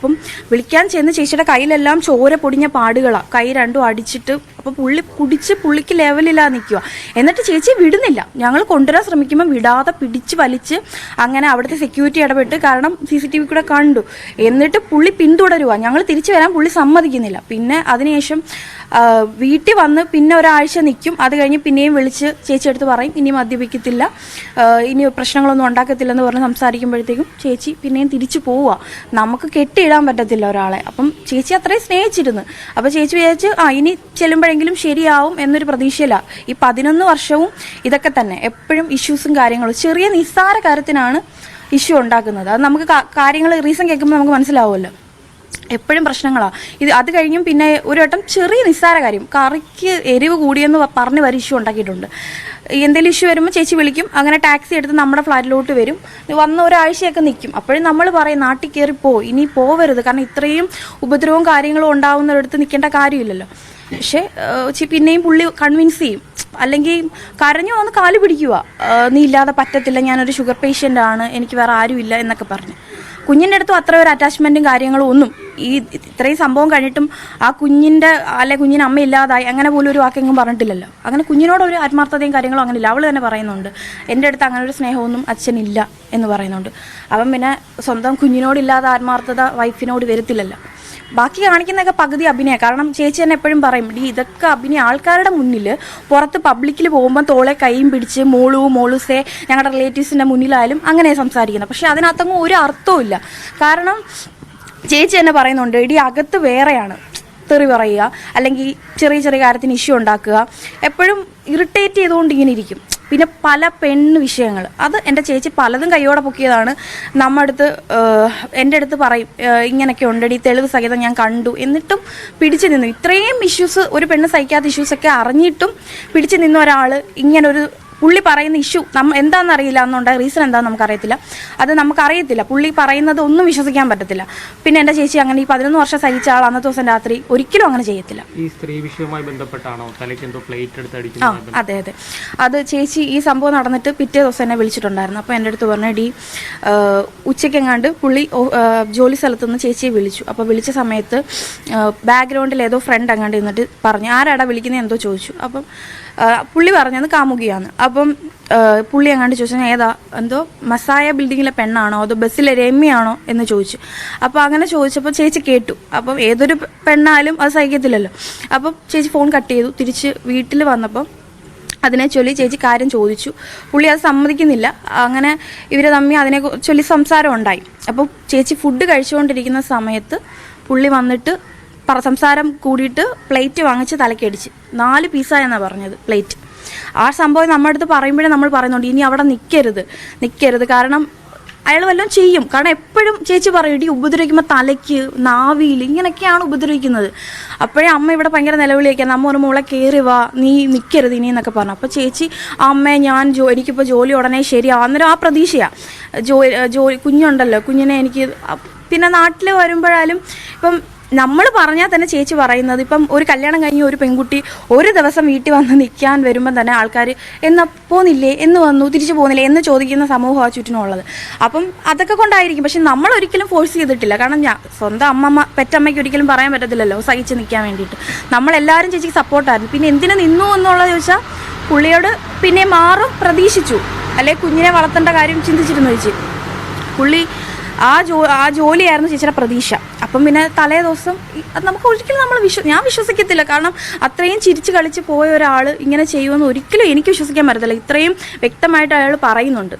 അപ്പം വിളിക്കാൻ ചെന്ന് ചേച്ചിയുടെ കയ്യിലെല്ലാം ചോര പൊടിഞ്ഞ പാടുകളാണ് കൈ രണ്ടും അടിച്ചിട്ട് അപ്പോൾ പുള്ളി കുടിച്ച് പുള്ളിക്ക് ലെവലില്ലാതെ നിൽക്കുക എന്നിട്ട് ചേച്ചി വിടുന്നില്ല. ഞങ്ങൾ കൊണ്ടുവരാൻ ശ്രമിക്കുമ്പോൾ വിടാതെ പിടിച്ച് വലിച്ച് അങ്ങനെ അവിടുത്തെ സെക്യൂരിറ്റി ഇടപെട്ട് കാരണം സി സി ടി വി കൂടെ കണ്ടു. എന്നിട്ട് പുള്ളി പിന്തുടരുക ഞങ്ങൾ തിരിച്ചു വരാൻ പുള്ളി സമ്മതിക്കുന്നില്ല. പിന്നെ അതിനുശേഷം വീട്ടിൽ വന്ന് പിന്നെ ഒരാഴ്ച നിൽക്കും അത് കഴിഞ്ഞ് പിന്നെയും വിളിച്ച് ചേച്ചി എടുത്ത് പറയും ഇനി മദ്യപിക്കത്തില്ല. ഇനി പ്രശ്നങ്ങളൊന്നും ഉണ്ടാക്കത്തില്ലെന്ന് പറഞ്ഞ് സംസാരിക്കുമ്പോഴത്തേക്കും ചേച്ചി പിന്നെയും തിരിച്ചു പോവുക നമുക്ക് കെട്ടിയിടാൻ പറ്റത്തില്ല ഒരാളെ. അപ്പം ചേച്ചി അത്രയും സ്നേഹിച്ചിരുന്നു. അപ്പോൾ ചേച്ചി വിചാരിച്ച് ആ ഇനി ചെല്ലുമ്പോഴെങ്കിലും ശരിയാവും എന്നൊരു പ്രതീക്ഷയില്ല. ഈ പതിനൊന്ന് വർഷവും ഇതൊക്കെ തന്നെ. എപ്പോഴും ഇഷ്യൂസും കാര്യങ്ങളും. ചെറിയ നിസ്സാര കാര്യത്തിനാണ് ഇഷ്യൂ ഉണ്ടാക്കുന്നത്. അത് നമുക്ക് കാര്യങ്ങൾ റീസൺ കേൾക്കുമ്പോൾ നമുക്ക് മനസ്സിലാവുമല്ലോ. എപ്പോഴും പ്രശ്നങ്ങളാണ് ഇത് അത് കഴിഞ്ഞും പിന്നെ ഒരു വട്ടം ചെറിയ നിസ്സാര കാര്യം. കറിക്ക് എരിവ് കൂടിയെന്ന് പറഞ്ഞ് വരെ ഇഷ്യൂ ഉണ്ടാക്കിയിട്ടുണ്ട്. എന്തെങ്കിലും ഇഷ്യൂ വരുമ്പോൾ ചേച്ചി വിളിക്കും. അങ്ങനെ ടാക്സി എടുത്ത് നമ്മുടെ ഫ്ലാറ്റിലോട്ട് വരും. വന്ന ഒരാഴ്ചയൊക്കെ നിൽക്കും അപ്പോഴും നമ്മൾ പറയും നാട്ടിൽ കയറി പോ. ഇനി പോവരുത്. കാരണം ഇത്രയും ഉപദ്രവവും കാര്യങ്ങളും ഉണ്ടാവുന്നിടത്ത് നിൽക്കേണ്ട കാര്യമില്ലല്ലോ. പക്ഷേ പിന്നെയും പുള്ളി കൺവിൻസ് ചെയ്യും. അല്ലെങ്കിൽ കരഞ്ഞു വന്ന് കാൽ പിടിക്കുക നീ ഇല്ലാതെ പറ്റത്തില്ല ഞാനൊരു ഷുഗർ പേഷ്യന്റ് ആണ് എനിക്ക് വേറെ ആരുമില്ല എന്നൊക്കെ പറഞ്ഞു. കുഞ്ഞിന്റെ അടുത്തും അത്ര ഒരു അറ്റാച്ച്മെന്റും കാര്യങ്ങളും ഒന്നും ഈ ഇത്രയും സംഭവം കഴിഞ്ഞിട്ടും ആ കുഞ്ഞിന്റെ അല്ലെ കുഞ്ഞിന് അമ്മ ഇല്ലാതായി അങ്ങനെ പോലും ഒരു വാക്കെങ്കിലും പറഞ്ഞിട്ടില്ലല്ലോ. അങ്ങനെ കുഞ്ഞിനോട് ഒരു ആത്മാർത്ഥതയും കാര്യങ്ങളും അങ്ങനെ ഇല്ല അവൾ തന്നെ പറയുന്നുണ്ട് എന്റെ അടുത്ത് അങ്ങനെ ഒരു സ്നേഹമൊന്നും അച്ഛനില്ല എന്ന് പറയുന്നുണ്ട്. അവൻ പിന്നെ സ്വന്തം കുഞ്ഞിനോടില്ലാതെ ആത്മാർത്ഥത വൈഫിനോട് വരത്തില്ലല്ലോ. ബാക്കി കാണിക്കുന്നതൊക്കെ പകുതി അഭിനയ. കാരണം ചേച്ചി തന്നെ എപ്പോഴും പറയും ഡി ഇതൊക്കെ അഭിനയ ആൾക്കാരുടെ മുന്നിൽ പുറത്ത് പബ്ലിക്കിൽ പോകുമ്പോൾ തോളെ കൈയും പിടിച്ച് മോളു മോളുസേ ഞങ്ങളുടെ റിലേറ്റീവ്സിന്റെ മുന്നിലായാലും അങ്ങനെ സംസാരിക്കുന്നത് പക്ഷെ അതിനകത്തങ്ങ് ഒരു അർത്ഥവും ഇല്ല. കാരണം ചേച്ചി തന്നെ പറയുന്നുണ്ട് ഇടി അകത്ത് വേറെയാണ് തെറി പറയുക അല്ലെങ്കിൽ ചെറിയ ചെറിയ കാര്യത്തിന് ഇഷ്യൂ ഉണ്ടാക്കുക. എപ്പോഴും ഇറിറ്റേറ്റ് ചെയ്തുകൊണ്ട് ഇങ്ങനെ ഇരിക്കും. പിന്നെ പല പെണ്ണ് വിഷയങ്ങൾ. അത് എന്റെ ചേച്ചി പലതും കൈയോടെ പൊക്കിയതാണ്. നമ്മുടെ അടുത്ത് എന്റെ അടുത്ത് പറയും ഇങ്ങനെയൊക്കെ ഉണ്ടടി തെളിവ് സഹിതം ഞാൻ കണ്ടു എന്നിട്ടും പിടിച്ചു നിന്നു. ഇത്രയും ഇഷ്യൂസ് ഒരു പെണ്ണ് സഹിക്കാത്ത ഇഷ്യൂസൊക്കെ അറിഞ്ഞിട്ടും പിടിച്ചു നിന്ന ഒരാൾ ഇങ്ങനൊരു പുള്ളി പറയുന്ന ഇഷ്യൂ നമ്മ എന്താണെന്ന് അറിയില്ല എന്നുണ്ട് റീസൺ എന്താണെന്ന് നമുക്കറിയത്തില്ല. അത് നമുക്കറിയത്തില്ല. പുള്ളി പറയുന്നത് ഒന്നും വിശ്വസിക്കാൻ പറ്റത്തില്ല. പിന്നെ എന്റെ ചേച്ചി അങ്ങനെ ഈ പതിനൊന്ന് വർഷം സഹിച്ച ആൾ അന്നത്തെ ദിവസം രാത്രി ഒരിക്കലും അങ്ങനെ ചെയ്യത്തില്ല. ഈ സ്ത്രീ വിഷയവുമായി ബന്ധപ്പെട്ടാണോ? തലയ്ക്ക് എന്തോ പ്ലേറ്റ് എടുത്ത് ആ അതെ അതെ. അത് ചേച്ചി ഈ സംഭവം നടന്നിട്ട് പിറ്റേ ദിവസം എന്നെ വിളിച്ചിട്ടുണ്ടായിരുന്നു. അപ്പോൾ എന്റെ അടുത്ത് പറഞ്ഞു ഡി ഉച്ചയ്ക്കെങ്ങാണ്ട് പുള്ളി ജോലി സ്ഥലത്ത് നിന്ന് ചേച്ചിയെ വിളിച്ചു. അപ്പോൾ വിളിച്ച സമയത്ത് ബാക്ക്ഗ്രൗണ്ടിൽ ഏതോ ഫ്രണ്ട് അങ്ങാണ്ട് നിന്നിട്ട് പറഞ്ഞു ആരാടാ വിളിക്കുന്നത് എന്തോ ചോദിച്ചു. അപ്പം പുള്ളി പറഞ്ഞത് കാമുകിയാണ്. അപ്പം പുള്ളി അങ്ങാണ്ട് ചോദിച്ചു ഏതാ എന്തോ മസായ ബിൽഡിങ്ങിലെ പെണ്ണാണോ അതോ ബസ്സിലെ രമ്യാണോ എന്ന് ചോദിച്ചു. അപ്പോൾ അങ്ങനെ ചോദിച്ചപ്പോൾ ചേച്ചി കേട്ടു. അപ്പം ഏതൊരു പെണ്ണായാലും അത് സഹിക്കത്തില്ലല്ലോ. അപ്പം ചേച്ചി ഫോൺ കട്ട് ചെയ്തു. തിരിച്ച് വീട്ടിൽ വന്നപ്പം അതിനെ ചൊല്ലി ചേച്ചി കാര്യം ചോദിച്ചു. പുള്ളി അത് സമ്മതിക്കുന്നില്ല. അങ്ങനെ ഇവർ തമ്മിൽ അതിനെ ചൊല്ലി സംസാരം ഉണ്ടായി. അപ്പോൾ ചേച്ചി ഫുഡ് കഴിച്ചുകൊണ്ടിരിക്കുന്ന സമയത്ത് പുള്ളി വന്നിട്ട് സംസാരം കൂടിയിട്ട് പ്ലേറ്റ് വാങ്ങിച്ച് തലക്കടിച്ച്. നാല് പീസായെന്നാണ് പറഞ്ഞത് പ്ലേറ്റ്. ആ സംഭവം നമ്മുടെ അടുത്ത് പറയുമ്പോഴേ നമ്മൾ പറയുന്നുണ്ട് ഇനി അവിടെ നിൽക്കരുത് നിൽക്കരുത് കാരണം അയാൾ വല്ലതും ചെയ്യും. കാരണം എപ്പോഴും ചേച്ചി പറയും ഇടി ഉപദ്രവിക്കുമ്പോൾ തലയ്ക്ക് നാവിയിൽ ഇങ്ങനെയൊക്കെയാണ് ഉപദ്രവിക്കുന്നത്. അപ്പോഴേ അമ്മ ഇവിടെ ഭയങ്കര നിലവിളിയൊക്കെയാണ് അമ്മ ഒരു മോളെ കയറി വാ നീ നിൽക്കരുത് ഇനി എന്നൊക്കെ പറഞ്ഞു. അപ്പോൾ ചേച്ചി അമ്മയെ ഞാൻ ജോ എനിക്കിപ്പോൾ ജോലി ഉടനെ ശരിയാവും അന്നേരം ആ പ്രതീക്ഷയാണ് ജോ ജോലി കുഞ്ഞുണ്ടല്ലോ കുഞ്ഞിനെ എനിക്ക് പിന്നെ നാട്ടിൽ വരുമ്പോഴാലും ഇപ്പം നമ്മൾ പറഞ്ഞാൽ തന്നെ ചേച്ചി പറയുന്നത് ഇപ്പം ഒരു കല്യാണം കഴിഞ്ഞ് ഒരു പെൺകുട്ടി ഒരു ദിവസം വീട്ടിൽ വന്ന് നിൽക്കാൻ വരുമ്പം തന്നെ ആൾക്കാർ എന്ന് പോന്നില്ലേ എന്ന് വന്നു തിരിച്ചു പോകുന്നില്ലേ എന്ന് ചോദിക്കുന്ന സമൂഹമാണ് ചുറ്റിനുള്ളത്. അപ്പം അതൊക്കെ കൊണ്ടായിരിക്കും. പക്ഷെ നമ്മൾ ഒരിക്കലും ഫോഴ്സ് ചെയ്തിട്ടില്ല. കാരണം ഞാൻ സ്വന്തം അമ്മമ്മ പെറ്റമ്മയ്ക്ക് ഒരിക്കലും പറയാൻ പറ്റത്തില്ലല്ലോ സഹിച്ച് നിൽക്കാൻ വേണ്ടിയിട്ട്. നമ്മളെല്ലാവരും ചേച്ചിക്ക് സപ്പോർട്ടായിരുന്നു പിന്നെ എന്തിനു നിന്നു എന്നുള്ളത് ചോദിച്ചാൽ പുള്ളിയോട് പിന്നെ മാറും പ്രതീക്ഷിച്ചു. അല്ലെ കുഞ്ഞിനെ വളർത്തേണ്ട കാര്യം ചിന്തിച്ചിരുന്നു ചേച്ചി. പുള്ളി ആ ജോ ആ ജോലിയായിരുന്നു ചേച്ചിയുടെ പ്രതീക്ഷ. അപ്പം പിന്നെ തലേ ദിവസം നമുക്ക് ഒരിക്കലും നമ്മൾ വിശ്വ ഞാൻ വിശ്വസിക്കത്തില്ല. കാരണം അത്രയും ചിരിച്ച് കളിച്ച് പോയ ഒരാൾ ഇങ്ങനെ ചെയ്യുമെന്ന് ഒരിക്കലും എനിക്ക് വിശ്വസിക്കാൻ പറ്റത്തില്ല. ഇത്രയും വ്യക്തമായിട്ട് അയാൾ പറയുന്നുണ്ട്.